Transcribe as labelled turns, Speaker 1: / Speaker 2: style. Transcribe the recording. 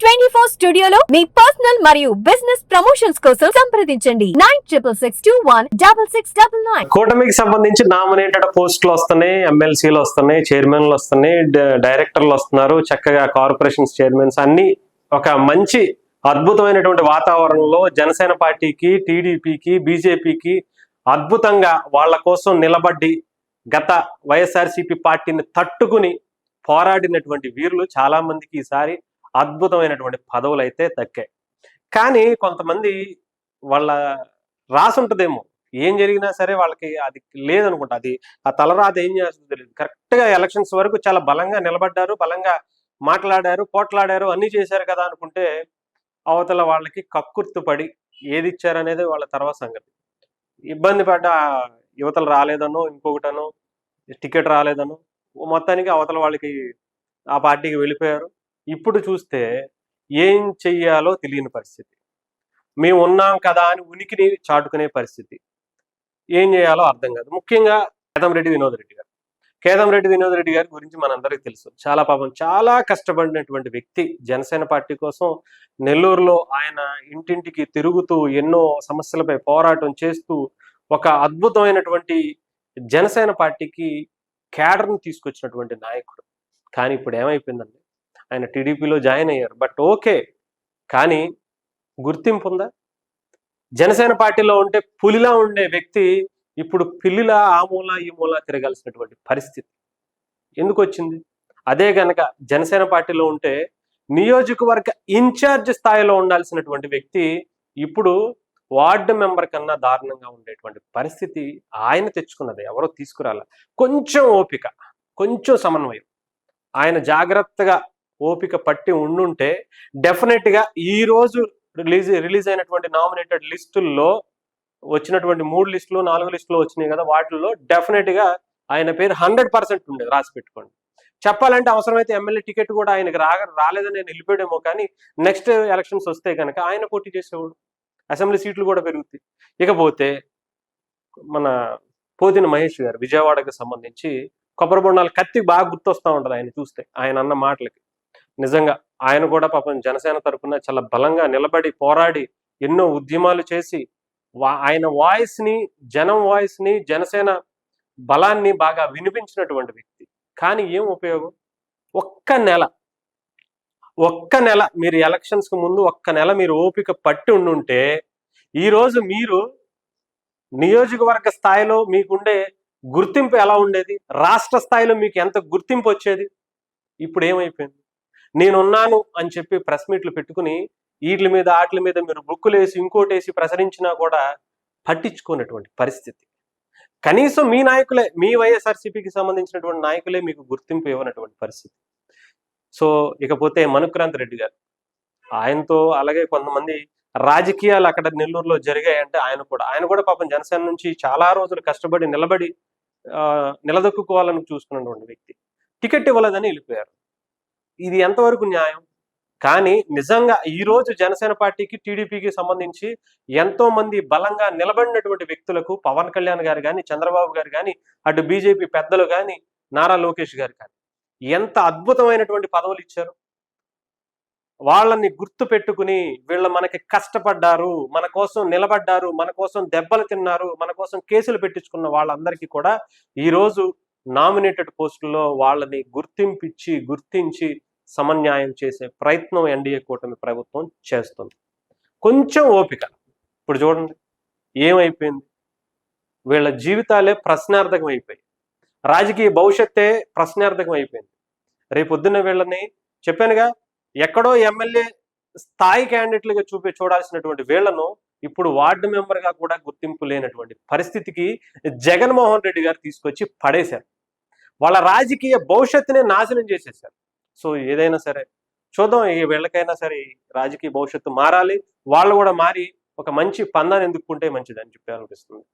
Speaker 1: Twenty four స్టూడియోలో మీ personal మరియు బిజినెస్ ప్రమోషన్స్ కోసం సంప్రదించండి. Nine triple six two one double six double nine
Speaker 2: కూటమికి సంబంధించి నామినేటెడ్ పోస్టులు వస్తున్నాయి ఎమ్మెల్సీలు వస్తున్నాయి చైర్మన్లు వస్తున్నాయి డైరెక్టర్లు వస్తున్నారు చక్కగా కార్పొరేషన్స్ చైర్మన్స్ అన్ని ఒక మంచి అద్భుతమైనటువంటి వాతావరణంలో జనసేన పార్టీకి టీడీపీకి బీజేపీకి అద్భుతంగా వాళ్ళ కోసం నిలబడి గత వైఎస్ఆర్సీపీ పార్టీని తట్టుకుని పోరాడినటువంటి వీరులు చాలా మందికి ఈసారి అద్భుతమైనటువంటి పదవులు అయితే దక్కాయి కానీ కొంతమంది వాళ్ళ రాసుంటుందేమో. ఏం జరిగినా సరే వాళ్ళకి అది లేదనుకుంటా. అది ఆ తలరాత ఏం చేస్తుందో తెలియదు కరెక్ట్గా ఎలక్షన్స్ వరకు చాలా బలంగా నిలబడ్డారు బలంగా మాట్లాడారు పోట్లాడారు అన్ని చేశారు కదా అనుకుంటే అవతల వాళ్ళకి కక్కుర్తు పడి ఏది ఇచ్చారనేది వాళ్ళ తర్వాత సంగతి. ఇబ్బంది పడ్డ యువతలు రాలేదనో ఇంకొకటనో టికెట్ రాలేదనో మొత్తానికి అవతల వాళ్ళకి ఆ పార్టీకి వెళ్ళిపోయారు. ఇప్పుడు చూస్తే ఏం చెయ్యాలో తెలియని పరిస్థితి. మేము ఉన్నాం కదా అని ఉనికిని చాటుకునే పరిస్థితి. ఏం చేయాలో అర్థం కాదు. ముఖ్యంగా కేదంరెడ్డి వినోద్ రెడ్డి గారు. కేదంరెడ్డి వినోద్ రెడ్డి గారి గురించి మనందరికీ తెలుసు. చాలా పాపం చాలా కష్టపడినటువంటి వ్యక్తి. జనసేన పార్టీ కోసం నెల్లూరులో ఆయన ఇంటింటికి తిరుగుతూ ఎన్నో సమస్యలపై పోరాటం చేస్తూ ఒక అద్భుతమైనటువంటి జనసేన పార్టీకి క్యాడర్ని తీసుకొచ్చినటువంటి నాయకుడు. కానీ ఇప్పుడు ఏమైపోయిందండి? ఆయన టీడీపీలో జాయిన్ అయ్యారు. But okay. కానీ గుర్తింపు ఉందా? జనసేన పార్టీలో ఉంటే పులిలా ఉండే వ్యక్తి ఇప్పుడు పిల్లిలా ఆ మూల ఈ మూల తిరగాల్సినటువంటి పరిస్థితి. ఎందుకు వచ్చింది అదే గనక జనసేన పార్టీలో ఉంటే నియోజకవర్గ ఇన్ఛార్జ్ స్థాయిలో ఉండాల్సినటువంటి వ్యక్తి ఇప్పుడు వార్డు మెంబర్ కన్నా దారుణంగా ఉండేటువంటి పరిస్థితి ఆయన తెచ్చుకున్నది. ఎవరో తీసుకురాల. కొంచెం ఓపిక కొంచెం సమన్వయం. ఆయన జాగ్రత్తగా ఓపిక పట్టి ఉండుంటే డెఫినెట్గా ఈ రోజు రిలీజ్ రిలీజ్ అయినటువంటి నామినేటెడ్ లిస్టుల్లో వచ్చినటువంటి మూడు లిస్టులు నాలుగు లిస్టులు వచ్చినాయి కదా వాటిల్లో డెఫినెట్గా ఆయన పేరు హండ్రెడ్ పర్సెంట్ ఉండేది రాసి పెట్టుకోండి. చెప్పాలంటే అవసరమైతే ఎమ్మెల్యే టికెట్ కూడా ఆయనకి రా రాలేదని నేను వెళ్ళిపోయాడేమో కానీ నెక్స్ట్ ఎలక్షన్స్ వస్తే కనుక ఆయన పోటీ చేసేవాడు. అసెంబ్లీ సీట్లు కూడా పెరుగుతాయి. ఇకపోతే మన పోతిన మహేష్ గారు విజయవాడకు సంబంధించి కొబ్బరి బొండాలు కత్తి బాగా గుర్తొస్తా ఉంటుంది ఆయన చూస్తే ఆయన అన్న మాటలకి. నిజంగా ఆయన కూడా పాపం జనసేన తరఫున చాలా బలంగా నిలబడి పోరాడి ఎన్నో ఉద్యమాలు చేసి వా- ఆయన వాయిస్ని జనం వాయిస్ని జనసేన బలాన్ని బాగా వినిపించినటువంటి వ్యక్తి. కానీ ఏం ఉపయోగం? ఒక్క నెల ఒక్క నెల మీరు ఎలక్షన్స్కు ముందు ఒక్క నెల మీరు ఓపిక పట్టి ఉండుంటే ఈరోజు మీరు నియోజకవర్గ స్థాయిలో మీకుండే గుర్తింపు ఎలా ఉండేది? రాష్ట్ర స్థాయిలో మీకు ఎంత గుర్తింపు వచ్చేది? ఇప్పుడు ఏమైపోయింది? నేనున్నాను అని చెప్పి ప్రెస్ మీట్లు పెట్టుకుని వీటి మీద వాటి మీద మీరు బుక్కులు వేసి ఇంకోటి వేసి ప్రసరించినా కూడా పట్టించుకున్నటువంటి పరిస్థితి. కనీసం మీ నాయకులే మీ వైఎస్ఆర్సీపీకి సంబంధించినటువంటి నాయకులే మీకు గుర్తింపు ఇవ్వనటువంటి పరిస్థితి. సో ఇకపోతే మనుక్రాంత్ రెడ్డి గారు ఆయనతో అలాగే కొంతమంది రాజకీయాలు అక్కడ నెల్లూరులో జరిగాయంటే ఆయన కూడా ఆయన కూడా పాపం జనసేన నుంచి చాలా రోజులు కష్టపడి నిలబడి ఆ, నిలదొక్కుకోవాలని చూసుకున్నటువంటి వ్యక్తి. టికెట్ ఇవ్వలేదని వెళ్ళిపోయారు. ఇది ఎంతవరకు న్యాయం? కానీ నిజంగా ఈ రోజు జనసేన పార్టీకి టీడీపీకి సంబంధించి ఎంతో మంది బలంగా నిలబడినటువంటి వ్యక్తులకు పవన్ కళ్యాణ్ గారు కానీ చంద్రబాబు గారు కానీ అటు బీజేపీ పెద్దలు కానీ నారా లోకేష్ గారు కానీ ఎంత అద్భుతమైనటువంటి పదవులు ఇచ్చారు? వాళ్ళని గుర్తు పెట్టుకుని వీళ్ళు మనకి కష్టపడ్డారు మన కోసం నిలబడ్డారు మన కోసం దెబ్బలు తిన్నారు మన కోసం కేసులు పెట్టించుకున్న వాళ్ళందరికీ కూడా ఈ రోజు నామినేటెడ్ పోస్టుల్లో వాళ్ళని గుర్తింపిచ్చి గుర్తించి సమన్యాయం చేసే ప్రయత్నం ఎన్డీఏ కూటమి ప్రభుత్వం చేస్తుంది. కొంచెం ఓపిక. ఇప్పుడు చూడండి ఏమైపోయింది? వీళ్ళ జీవితాలే ప్రశ్నార్థకం అయిపోయాయి. రాజకీయ భవిష్యత్తే ప్రశ్నార్థకం అయిపోయింది. రేపొద్దున వీళ్ళని చెప్పానుగా ఎక్కడో ఎమ్మెల్యే స్థాయి క్యాండిడేట్లుగా చూపి చూడాల్సినటువంటి వీళ్ళను ఇప్పుడు వార్డు మెంబర్గా కూడా గుర్తింపు లేనటువంటి పరిస్థితికి జగన్మోహన్ రెడ్డి గారు తీసుకొచ్చి పడేశారు. వాళ్ళ రాజకీయ భవిష్యత్తునే నాశనం చేసేసారు సో ఏదైనా సరే చూద్దాం ఈ వీళ్ళకైనా సరే రాజకీయ భవిష్యత్తు మారాలి. వాళ్ళు కూడా మారి ఒక మంచి పందాన్ని ఎందుకుంటే మంచిదని చెప్పి అనిపిస్తుంది